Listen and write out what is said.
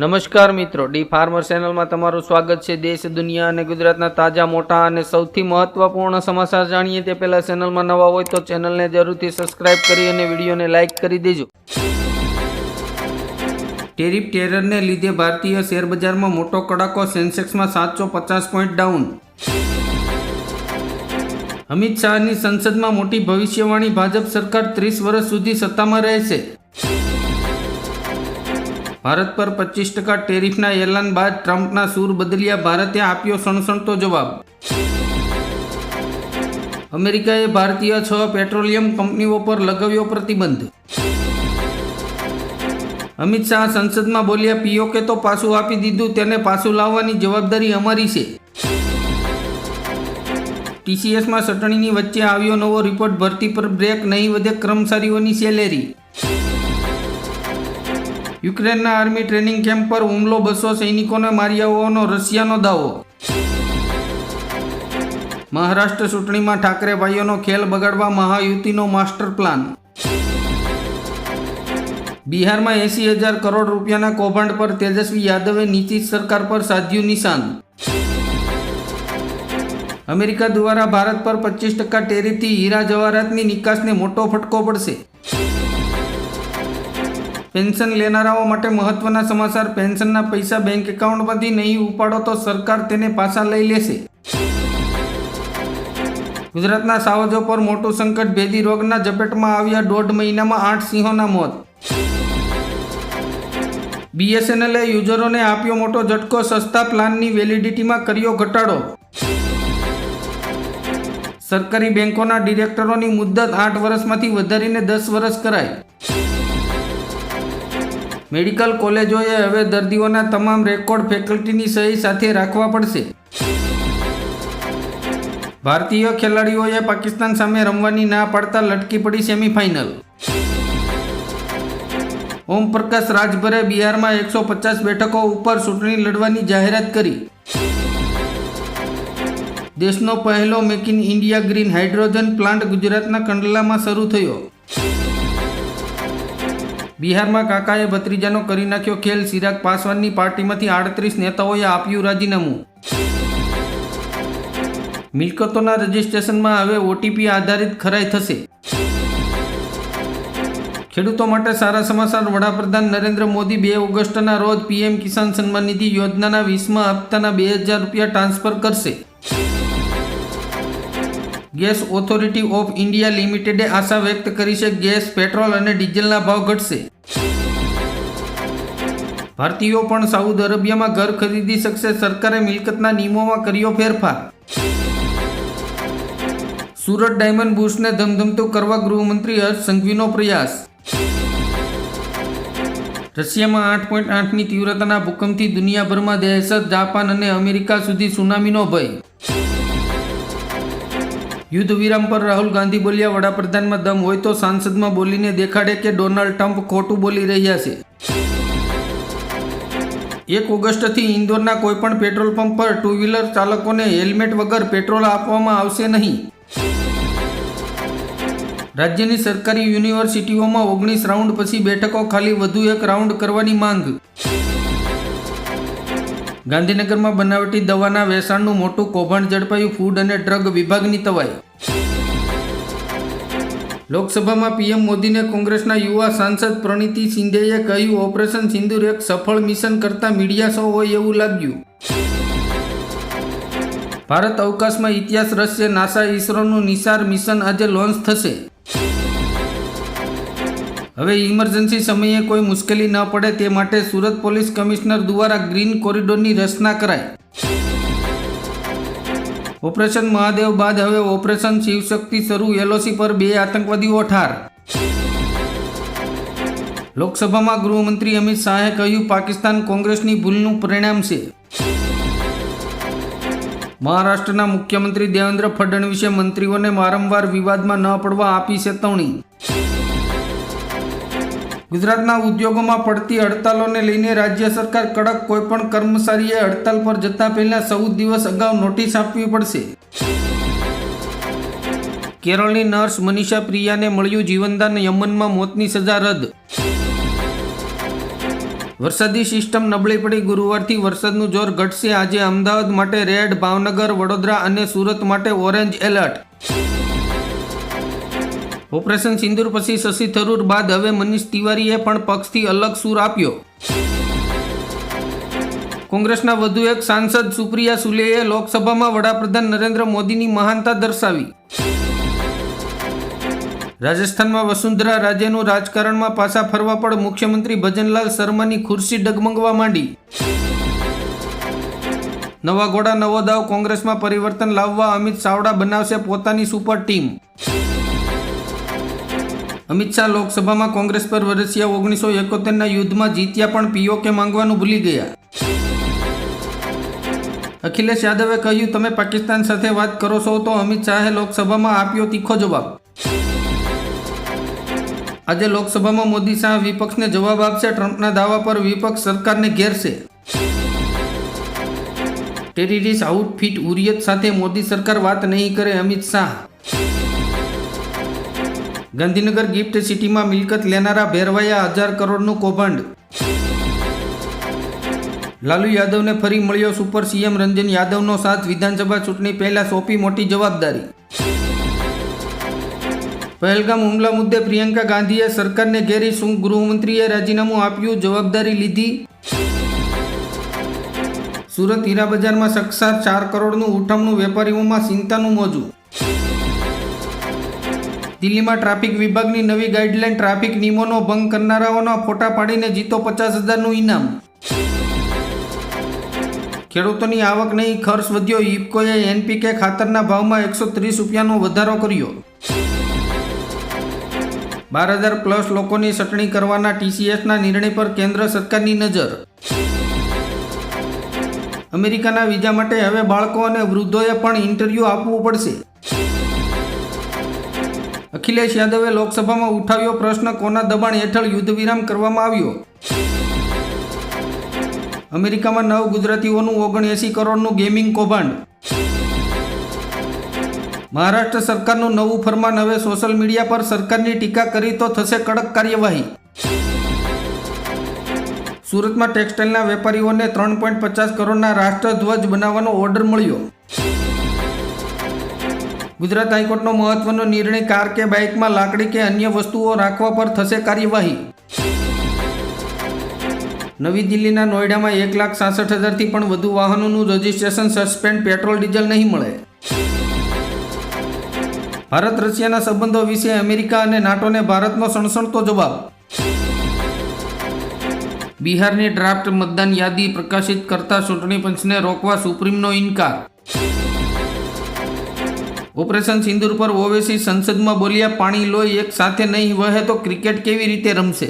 નમસ્કાર મિત્રો, D farmer ચેનલમાં તમારું સ્વાગત છે. દેશ, દુનિયા અને ગુજરાતના તાજા, મોટા અને સૌથી મહત્વપૂર્ણ સમાચાર જાણીએ તે પહેલા ચેનલમાં નવા હોય તો ચેનલને જરૂરથી સબસ્ક્રાઇબ કરી અને વિડીયોને લાઇક કરી દેજો. ટેરિફ ટેરરને લીધે ભારતીય શેરબજારમાં મોટો કડાકો, સેન્સેક્સમાં સાતસો પચાસ પોઈન્ટ ડાઉન. અમિત શાહની સંસદમાં મોટી ભવિષ્યવાણી, ભાજપ સરકાર ત્રીસ વર્ષ સુધી સત્તામાં રહેશે. ભારત પર પચીસ ટકા ટેરિફના એલાન બાદ ટ્રમ્પના સૂર બદલ્યા. ભારતે આપ્યો સણસણતો જવાબ. અમેરિકાએ ભારતીય છ પેટ્રોલિયમ કંપનીઓ પર લગાવ્યો પ્રતિબંધ. અમિત શાહ સંસદમાં બોલ્યા પીઓકે તો પાછું આપી દીધું, તેને પાછું લાવવાની જવાબદારી અમારી છે. ટીસીએસમાં ચટણીની વચ્ચે આવ્યો નવો રિપોર્ટ, ભરતી પર બ્રેક, નહીં વધે, કર્મચારીઓની સેલેરી. યુક્રેનના આર્મી ટ્રેનિંગ કેમ્પ પર હુમલો બસો સૈનિકોને માર્યા હોવાનો રશિયાનો દાવો. મહારાષ્ટ્ર ચૂંટણીમાં ઠાકરે ભાઈઓનો ખેલ બગાડવા મહાયુતિનો માસ્ટર પ્લાન. બિહારમાં એસી હજાર કરોડ રૂપિયાના કૌભાંડ પર તેજસ્વી યાદવે નીતિશ સરકાર પર સાધ્યું નિશાન. અમેરિકા દ્વારા ભારત પર પચીસ ટકા ટેરીથી હીરા જવાહરાતની નિકાસને મોટો ફટકો પડશે. પેન્શન લેનારાઓ માટે મહત્વના સમાચાર. પેન્શનના પૈસા બેંક એકાઉન્ટમાંથી નહીં ઉપાડો તો સરકાર તેને પાછા લઈ લેશે. ગુજરાતના સાવજો પર મોટું સંકટ. ભેદી રોગના ઝપેટમાં આવ્યા દોઢ મહિનામાં આઠ સિંહોના મોત. બીએસએનએલે યુઝરોને આપ્યો મોટો ઝટકો. સસ્તા પ્લાનની વેલિડિટીમાં કર્યો ઘટાડો. સરકારી બેંકોના ડિરેક્ટરોની મુદ્દત આઠ વર્ષમાંથી વધારીને દસ વર્ષ કરાય મેડિકલ કોલેજોએ હવે દર્દીઓના તમામ રેકોર્ડ ફેકલ્ટીની સહી સાથે રાખવા પડશે. ભારતીય ખેલાડીઓએ પાકિસ્તાન સામે રમવાની ના પાડતા લટકી પડી સેમીફાઇનલ. ઓમપ્રકાશ રાજભરે બિહારમાં એકસો પચાસ બેઠકો ઉપર ચૂંટણી લડવાની જાહેરાત કરી. દેશનો પહેલો make in India green hydrogen plant ગુજરાતના કંડલામાં શરૂ થયો. બિહારમાં કાકાએ ભત્રીજાનો કરી નાખ્યો ખેલ. ચિરાગ પાસવાનની પાર્ટીમાંથી આડત્રીસ નેતાઓએ આપ્યું રાજીનામું. મિલકતોના રજિસ્ટ્રેશનમાં હવે ઓટીપી આધારિત ખરાઈ થશે. ખેડૂતો માટે સારા સમાચાર. વડાપ્રધાન નરેન્દ્ર મોદી બે ઓગસ્ટના રોજ પીએમ કિસાન સન્માન નિધિ યોજનાના વીસમાં હપ્તાના બે હજાર રૂપિયા ટ્રાન્સફર કરશે. ગેસ ઓથોરિટી ઓફ ઇન્ડિયા લિમિટેડે આશા વ્યક્ત કરી છે ગેસ, પેટ્રોલ અને ડીઝલના ભાવ ઘટશે. ભારતીયો પણ સાઉદ અરેબિયામાં ઘર ખરીદી શકશે. સરકારે મિલકતના નિયમોમાં કર્યો ફેરફાર. સુરત ડાયમંડ બુશને ધમધમતું કરવા ગૃહમંત્રી હર્ષ સંઘવીનો પ્રયાસ. રશિયામાં આઠ પોઈન્ટ આઠની તીવ્રતાના ભૂકંપથી દુનિયાભરમાં દહેશત, જાપાન અને અમેરિકા સુધી સુનામીનો ભય. યુદ્ધ વિરામ પર રાહુલ ગાંધી બોલ્યા, વડાપ્રધાનમાં દમ હોય તો સાંસદમાં બોલીને દેખાડે કે ડોનાલ્ડ ટ્રમ્પ ખોટું બોલી રહ્યા છે. એક ઓગસ્ટથી ઇન્દોરના કોઈપણ પેટ્રોલ પંપ પર ટુ વ્હીલર ચાલકોને હેલ્મેટ વગર પેટ્રોલ આપવામાં આવશે નહીં. રાજ્યની સરકારી યુનિવર્સિટીઓમાં ઓગણીસ રાઉન્ડ પછી બેઠકો ખાલી વધુ એક રાઉન્ડ કરવાની માંગ. ગાંધીનગરમાં બનાવટી દવાના વેચાણનું મોટું કૌભાંડ ઝડપાયું ફૂડ અને ડ્રગ વિભાગની તવાઈ. લોકસભામાં પીએમ મોદીને કોંગ્રેસના યુવા સાંસદ પ્રણીતિ સિંધેએ કહ્યું, ઓપરેશન સિંદુર એક સફળ મિશન કરતા મીડિયા શો હોય એવું લાગ્યું. ભારત અવકાશમાં ઇતિહાસ રચશે નાસા ઇસરોનું નિસાર મિશન આજે લોન્ચ થશે. હવે ઇમરજન્સી સમયે કોઈ મુશ્કેલી ન પડે તે માટે સુરત પોલીસ કમિશનર દ્વારા ગ્રીન કોરિડોરની રચના કરાઈ. ઓપરેશન મહાદેવ બાદ હવે ઓપરેશન શિવશક્તિ શરૂ, એલઓસી પર બે આતંકવાદીઓ ઠાર. લોકસભામાં ગૃહમંત્રી અમિત શાહે કહ્યું, પાકિસ્તાન કોંગ્રેસની ભૂલનું પરિણામ છે. મહારાષ્ટ્રના મુખ્યમંત્રી દેવેન્દ્ર ફડણવીસે મંત્રીઓને વારંવાર વિવાદમાં ન પડવા આપી ચેતવણી. ગુજરાતના ઉદ્યોગોમાં પડતી હડતાલોને લઈને રાજ્ય સરકાર કડક કોઈપણ કર્મચારીએ હડતાલ પર જતા પહેલા ચૌદ દિવસ અગાઉ નોટિસ આપવી પડશે. કેરળની નર્સ મનીષા પ્રિયાને મળ્યું જીવનદાન યમનમાં મોતની સજા રદ. વરસાદી સિસ્ટમ નબળી પડી. ગુરુવારથી વરસાદનું જોર ઘટશે. આજે અમદાવાદ માટે રેડ, ભાવનગર, વડોદરા અને સુરત માટે ઓરેન્જ એલર્ટ. ઓપરેશન સિંદુર પછી શશી થરૂર બાદ હવે મનીષ તિવારીએ પણ પક્ષથી અલગ સૂર આપ્યો. કોંગ્રેસના વધુ એક સાંસદ સુપ્રિયા સુલેએ લોકસભામાં વડાપ્રધાન નરેન્દ્ર મોદીની મહાનતા દર્શાવી. રાજસ્થાનમાં વસુંધરા રાજ્યનું રાજકારણમાં પાછા ફરવા પર મુખ્યમંત્રી ભજનલાલ શર્માની ખુરશી ડગમગવા માંડી. નવા ઘોડા નવો દાવ કોંગ્રેસમાં પરિવર્તન લાવવા અમિત ચાવડા બનાવશે પોતાની સુપર ટીમ. અમિત શાહ લોકસભામાં કોંગ્રેસ પર વરસ્યા ઓગણીસો એકોતેરના યુદ્ધમાં જીત્યા પણ પીઓકે માંગવાનું ભૂલી ગયા? અખિલેશ યાદવે કહ્યું, તમે પાકિસ્તાન સાથે વાત કરો છો તો અમિત શાહે લોકસભામાં આપ્યો તીખો જવાબ. આજે લોકસભામાં મોદી શાહ વિપક્ષને જવાબ આપશે, ટ્રમ્પના દાવા પર વિપક્ષ સરકારને ઘેરશે. ટેરરિસ્ટ આઉટફિટ ઉરિયત સાથે મોદી સરકાર વાત નહીં કરે અમિત શાહ. ગાંધીનગર ગિફ્ટ સિટીમાં મિલકત લેનારા ભેરવાયા હજાર કરોડનું કૌભાંડ. લાલુ યાદવને ફરી મળ્યો સુપર સીએમ રંજન યાદવનો સાથ, વિધાનસભા ચૂંટણી પહેલા સોંપી મોટી જવાબદારી. પહેલગામ હુમલા મુદ્દે પ્રિયંકા ગાંધીએ સરકારને ઘેરી શું ગૃહમંત્રીએ રાજીનામું આપ્યું, જવાબદારી લીધી? સુરત હીરા બજારમાં સક્ષાર ચાર કરોડનું ઉઠમણું વેપારીઓમાં ચિંતાનું મોજું. દિલ્હીમાં ટ્રાફિક વિભાગની નવી ગાઈડલાઈન ટ્રાફિક નિયમોનો ભંગ કરનારાઓના ફોટા પાડીને જીતો પચાસ હજારનું ઇનામ. ખેડૂતોની આવક નહીં, ખર્ચ વધ્યો ઇફકોએ એનપીકે ખાતરના ભાવમાં એકસો ત્રીસ રૂપિયાનો વધારો કર્યો. બાર હજાર પ્લસ લોકોની સટણી કરવાના ટીસીએસના નિર્ણય પર કેન્દ્ર સરકારની નજર. અમેરિકાના વિઝા માટે હવે બાળકો અને વૃદ્ધોએ પણ ઇન્ટરવ્યૂ આપવું પડશે. અખિલેશ યાદવે લોકસભામાં ઉઠાવ્યો પ્રશ્ન, કોના દબાણ હેઠળ યુદ્ધ વિરામ કરવામાં આવ્યો? અમેરિકામાં નવ ગુજરાતીઓનું ઓગણએંસી કરોડનું ગેમિંગ કૌભાંડ. મહારાષ્ટ્ર સરકારનું નવું ફરમાન, હવે સોશિયલ મીડિયા પર સરકારની ટીકા કરી તો થશે કડક કાર્યવાહી. સુરતમાં ટેક્સટાઇલના વેપારીઓને ત્રણ પોઈન્ટ પચાસ કરોડના રાષ્ટ્રધ્વજ બનાવવાનો ઓર્ડર મળ્યો. ગુજરાત હાઈકોર્ટનો મહત્વનો નિર્ણય કાર કે બાઇકમાં લાકડી કે અન્ય વસ્તુઓ રાખવા પર થશે કાર્યવાહી. નવી દિલ્હીના નોઈડામાં એક લાખ સાસઠ હજારથી પણ વધુ વાહનોનું રજિસ્ટ્રેશન સસ્પેન્ડ, પેટ્રોલ, ડીઝલ નહીં મળે. ભારત, રશિયાના સંબંધો વિશે અમેરિકા અને નાટોને ભારતનો સણસણતો જવાબ. બિહારની ડ્રાફ્ટ મતદાન યાદી પ્રકાશિત કરતા ચૂંટણી પંચને રોકવા સુપ્રીમનો ઇનકાર. ઓપરેશન સિંદૂર પર ઓવેસી સંસદમાં બોલ્યા, પાણી લોહી એક સાથે નહીં વહે તો ક્રિકેટ કેવી રીતે રમશે?